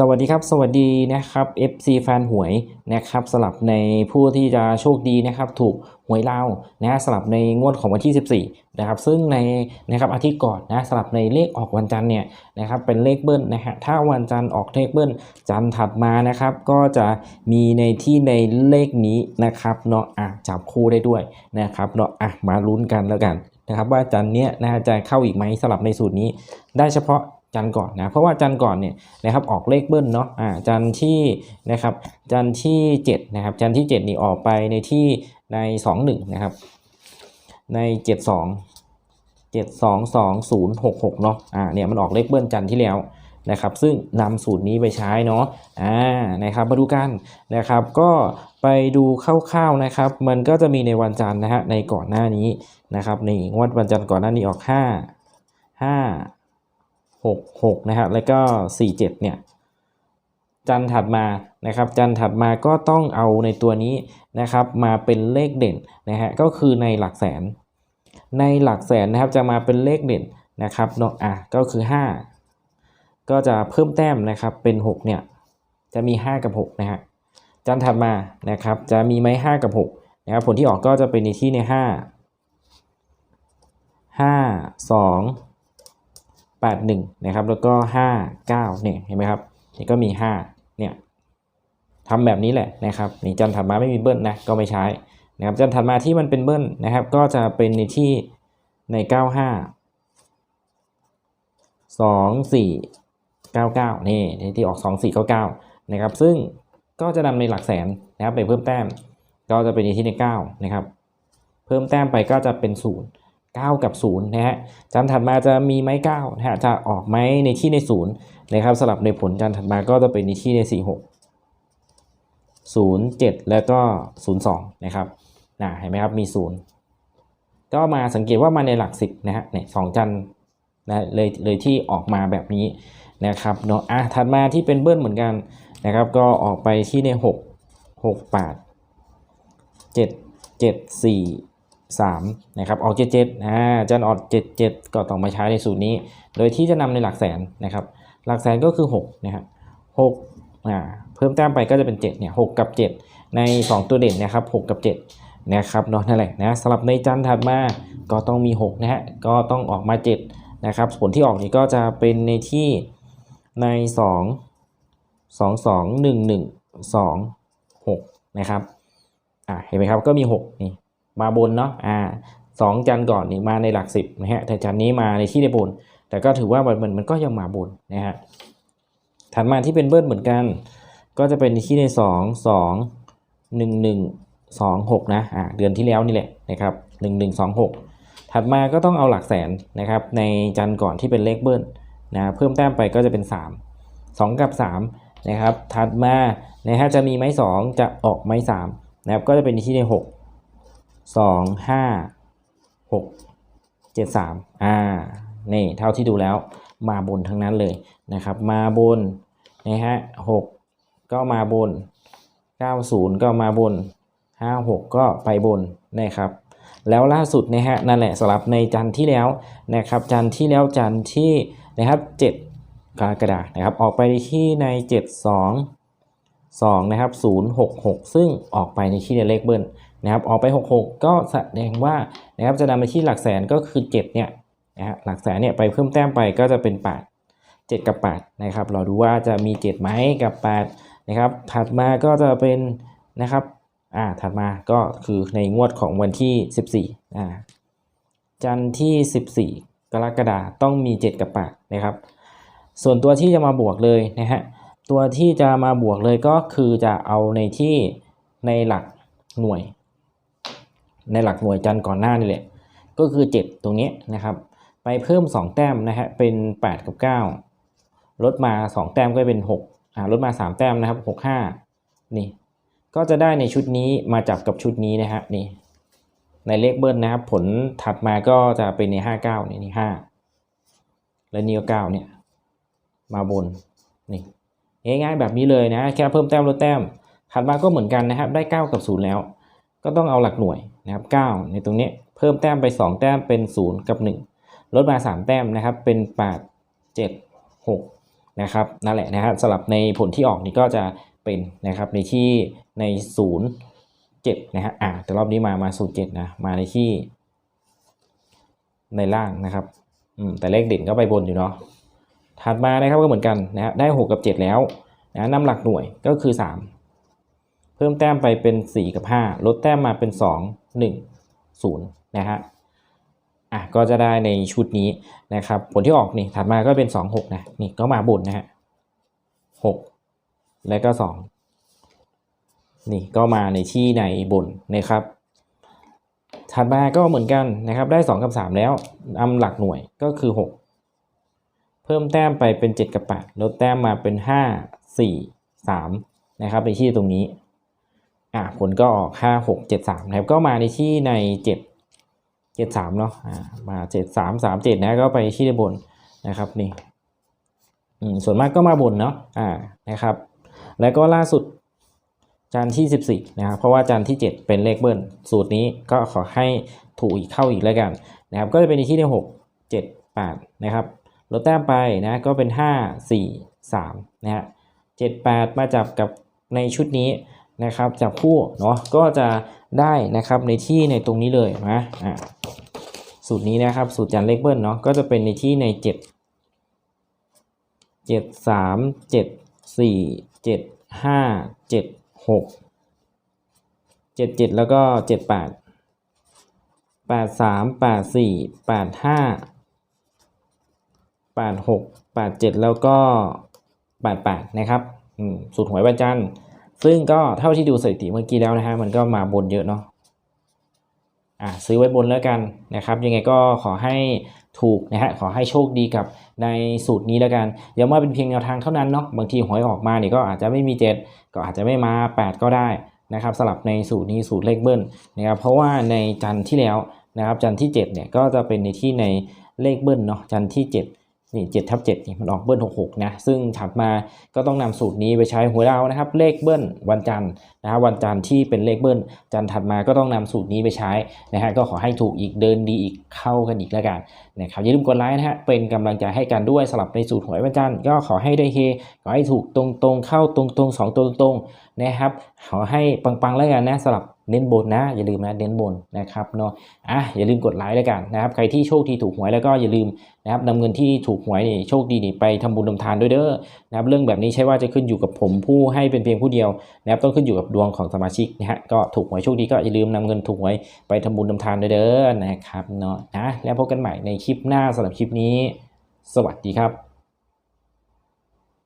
สวัสดีครับ สวัสดีนะครับ FC แฟนหวยนะครับสลับในผู้ที่จะโชคดีนะครับ ถูกหวยลาวนะฮะสลับในงวดของวันที่ 14นะครับซึ่งในนะครับอาทิตย์ก่อนนะสลับในเลขออกวันจันทร์เนี่ยนะครับเป็นเลขเบิ้ลนะฮะถ้าวันจันทร์ออกเลขเบิ้ลจันทร์ถัดมานะครับ ก็จะมีในที่ในเลขนี้นะครับเนาะอะจับคู่ได้ด้วยนะครับเนาะอะมาลุ้นกันแล้วกันนะครับว่าจันทร์เนี้ยนะฮะจะเข้าอีกไหมสลับในสูตรนี้ ได้เฉพาะ จันก่อนนะเพราะว่าจันก่อนเนี่ยนะครับออกเลขเบิ้ลเนาะอ่าจันที่นะครับจันที่7นะครับจันที่ 7 นี่ออกไปในที่ใน 21นะครับใน 72 722 066เนาะอ่าเนี่ยมันออกเลขเบิ้ลจันที่แล้วนะครับซึ่งนำสูตรนี้ไปใช้เนาะอ่านะครับมาดูกันนะครับก็ไปดูคร่าวๆนะครับ มันก็จะมีในวันจันทร์นะฮะในก่อนหน้านี้นะครับในงวดวันจันทร์ก่อนหน้านี้ออก 5 5 หกหกนะฮะแล้วก็สี่เจ็ดเนี่ยจันถัดมานะครับจันถัดมาก็ต้องเอาในตัวนี้นะครับมาเป็นเลขเด่นนะฮะก็คือในหลักแสน ในหลักแสนนะครับจะมาเป็นเลขเด่นนะครับเนาะอะก็คือ 5 ก็จะเพิ่มแต้มนะครับเป็น6เนี่ยจะมี 5 กับ6นะฮะจันถัดมานะครับจะมีไหม5กับ6นะครับผลที่ออกก็จะเป็นในที่ใน 5 5 2 8 1นะครับแล้วก็ 5 9เนี่ยเห็นไหมครับนี่ก็มี 5เนี่ยทำแบบนี้แหละนะครับนี่จันทร์ถัดมาไม่มีเบิ้ลนะก็ไม่ใช้นะครับจันทร์ถัดมาที่มันเป็นเบิ้ลนะครับ ก็จะเป็นในที่ใน 95 2 4 99นี่ที่ออก 2 4 99นะครับซึ่งก็จะนำในหลักแสนนะครับไปเพิ่มแต้ม ก็จะเป็นในที่ใน9นะครับเพิ่มแต้มไปก็จะเป็น0 9 กับ0นะฮะจันถัดมาจะมีไหม9นะฮะจะออกไหมในที่ใน0นะครับสลับในผลจันถัดมาก็จะเป็นในที่ใน 4 6 0 7 แล้วก็ 0 2 นะครับนะเห็นไหมครับมี 0 ก็มาสังเกตว่ามาในหลัก 10 นะฮะเนี่ยสองจันนะเลยเลยที่ออกมาแบบนี้นะครับเนาะอะถัดมาที่เป็นเบิ้ลเหมือนกันนะครับก็ออกไปที่ใน 6 6 8 7 7 4 3นะครับออก77อ่าจันออก77 ก็ต้องมาใช้ในสูตรนี้ โดยที่จะนำในหลักแสนนะครับหลักแสนก็คือ6นะครับ6อ่าเพิ่มแต้มไปก็จะเป็น7เนี่ย6กับ 7 ใน 2 ตัวเด่นนะครับ6กับ7นะครับเนาะนั่นแหละนะสำหรับในจันทร์ถัดมาก็ต้องมี6นะฮะก็ต้องออกมา7นะครับผลที่ออกนี้ก็จะเป็นในที่ใน 2 2 2 1 1 2 6นะครับอ่าเห็นไหมครับก็มี 6 นี่ มาบนเนาะอ่าสองจันก่อนนี่มาในหลักสิบนะฮะแต่จันนี้มาในที่ในบน แต่ก็ถือว่ามันมันก็ยังมาบนนะฮะถัดมาที่เป็นเบิ้ลเหมือนกัน ก็จะเป็นที่ในสองสองหนึ่งหนึ่งสองหกนะอ่าเดือนที่แล้วนี่แหละนะครับหนึ่งหนึ่งสองหกถัดมาก็ต้องเอาหลักแสนนะครับ ในจันก่อนที่เป็นเลขเบิ้ลนะเพิ่มแต้มไปก็จะเป็นสามสองกับสามนะครับถัดมานะฮะจะมีไม้สองจะออกไม้สามนะครับก็จะเป็นในที่ในหก สองห้าหกเจ็ดสามอ่านี่เท่าที่ดูแล้วมาบนทั้งนั้นเลยนะครับ มาบนนะฮะหกก็มาบนเก้าศูนย์ก็มาบนห้าหกก็ไปบนนะครับ แล้วล่าสุดนะฮะนั่นแหละสำหรับในจันทร์ที่แล้วนะครับ จันทร์ที่แล้วจันทร์ที่นะครับเจ็ดกรกฎานะครับ ออกไปที่ในเจ็ดสองสองนะครับศูนย์หกหกซึ่งออกไปในที่เลขเบิ้ล นะครับออกไป 66 ก็แสดงว่านะครับจะนำไปที่หลักแสนก็คือ7เนี่ยนะฮะหลักแสนเนี่ยไปเพิ่มแต้มไปก็จะเป็น 8 7 กับ 8 นะครับ เราดูว่าจะมี 7 ไหมกับ 8 นะครับ ถัดมาก็จะเป็นนะครับอ่าถัดมาก็คือในงวดของวันที่ 14อ่าจันทร์ที่ 14 กรกฎาต้องมี 7 กับ 8 นะครับ ส่วนตัวที่จะมาบวกเลยนะฮะตัวที่จะมาบวกเลยก็คือจะเอาในที่ในหลักหน่วย ในหลักหน่วยจันทร์ก่อนหน้านี่แหละ ก็คือ 7 ตรงนี้นะครับ ไปเพิ่ม 2 แต้มนะฮะเป็น 8 กับ 9 ลดมา 2 แต้มก็เป็น6อ่าลดมา 3 แต้มนะครับ 6 5 นี่ ก็จะได้ในชุดนี้มาจับกับชุดนี้นะฮะนี่ในเลขเบิ้ลนะครับ ผลถัดมาก็จะเป็นใน 5 9นี่นี่5และนี่ก็9เนี่ยมาบนนี่ง่ายๆแบบนี้เลยนะแค่เพิ่มแต้มลดแต้มถัดมาก็เหมือนกันนะครับ ได้ 9 กับ 0 แล้ว ก็ต้องเอาหลักหน่วย นะครับ9ในตรงนี้เพิ่มแต้มไป 2 แต้มเป็น 0 กับ 1 ลดมา 3 แต้มนะครับเป็น 8 7 6นะครับนั่นแหละนะฮะสำหรับในผลที่ออกนี่ก็จะเป็นนะครับในที่ใน 0 7นะฮะอ่าแต่รอบนี้มามา 0 7นะมาในที่ ในล่างนะครับอืมแต่เลขเด่นก็ไปบนอยู่เนาะถัดมานะครับก็เหมือนกันนะฮะได้ 6 กับ 7 แล้วนะนำหลักหน่วยก็คือ 3 เพิ่มแต้มไปเป็น 4 กับ 5 ลดแต้มมาเป็น 2 1 0 นะฮะอะก็จะได้ในชุดนี้นะครับ ผลที่ออกนี่ถัดมาก็เป็น 2 6 นะ นี่ก็มาบนนะฮะ6และก็ 2 นี่ก็มาในที่ในบนนะครับ ถัดมาก็เหมือนกันนะครับ ได้ 2 กับ 3 แล้วอำหลักหน่วยก็คือ 6 เพิ่มแต้มไปเป็น 7 กับ8ลดแต้มมาเป็น 5 4 3 นะครับในที่ตรงนี้ อะผลก็ออก5 6 7 3นะครับก็มาในที่ใน7 7 3เนาะอ่ามา7 3 3 7นะก็ไปที่ในบนนะครับนี่อืมส่วนมากก็มาบนเนาะอ่านะครับ แล้วก็ล่าสุดจานที่ 14 นะครับ เพราะว่าจานที่ 7 เป็นเลขเบิ้ล สูตรนี้ก็ขอให้ถูกอีกเข้าอีกแล้วกันนะครับ ก็จะเป็นในที่ที่6 7 8 นะครับ ลดแต้มไปนะ ก็เป็น 5 4 3 นะฮะ 7 8 มาจับกับในชุดนี้ นะครับจับคู่เนาะก็จะได้นะครับในที่ในตรงนี้เลยนะอ่าสูตรนี้นะครับสูตรจานเลขเบิ้ลเนาะก็จะเป็นในที่ใน 7 7 3 7 4 7 5 7หกเจ็ดเจ็ดแล้วก็เจ็ดแปดแปดสามแปดสี่แปดห้าแปดหกแปดเจ็ดแล้วก็แปดแปดนะครับสูตรหวยวันจันทร์ ซึ่งก็เท่าที่ดูสถิติเมื่อกี้แล้วนะฮะมันก็มาบนเยอะเนาะอ่าซื้อไว้บนแล้วกันนะครับ ยังไงก็ขอให้ถูกนะฮะขอให้โชคดีกับในสูตรนี้แล้วกันอย่ามอาเป็นเพียงแนวทางเท่านั้นเนาะบางทีหวยออกมาเนี่ยก็อาจจะไม่มี 7 ก็อาจจะไม่มา 8 ก็ได้นะครับสลับในสูตรนี้สูตรเลขเบิ้ลนะครับเพราะว่าในจันที่แล้วนะครับจันที่7เนี่ยก็จะเป็นในที่ในเลขเบิ้ลเนาะจันที่ 7 นี่เจ็ดทับเจ็ดนี่มันออกเบิ้ลหกหกนะ ซึ่งถัดมาก็ต้องนำสูตรนี้ไปใช้หัวเรานะครับ เลขเบิ้ลวันจันทร์นะฮะวันจันทร์ที่เป็นเลขเบิ้ลจันทร์ถัดมาก็ต้องนำสูตรนี้ไปใช้นะฮะก็ขอให้ถูกอีกเดินดีอีกเข้ากันอีกแล้วกันนะครับอย่าลืมกดไลค์นะฮะเป็นกำลังใจให้กันด้วยสลับในสูตรหวยวันจันทร์ก็ขอให้ได้เฮขอให้ถูกตรงๆเข้าตรงๆ2ตัวตรงๆ นะครับขอให้ปังๆแล้วกันนะสลับเน้นบนนะ อย่าลืมนะเน้นบนนะครับเนาะอะอย่าลืมกดไลค์แล้วกันนะครับใครที่โชคดีถูกหวยแล้วก็อย่าลืมนะครับนำเงินที่ถูกหวยนี่โชคดีนี่ไปทำบุญทำทานด้วยเด้อนะครับเรื่องแบบนี้ใช่ว่าจะขึ้นอยู่กับผมผู้ให้เป็นเพียงผู้เดียวนะครับต้องขึ้นอยู่กับดวงของสมาชิกนะฮะก็ถูกหวยโชคดีก็อย่าลืมนำเงินถูกหวยไปทำบุญทำทานด้วยเด้อนะครับเนาะนะแล้วพบกันใหม่ในคลิปหน้าสำหรับคลิปนี้ สวัสดีครับ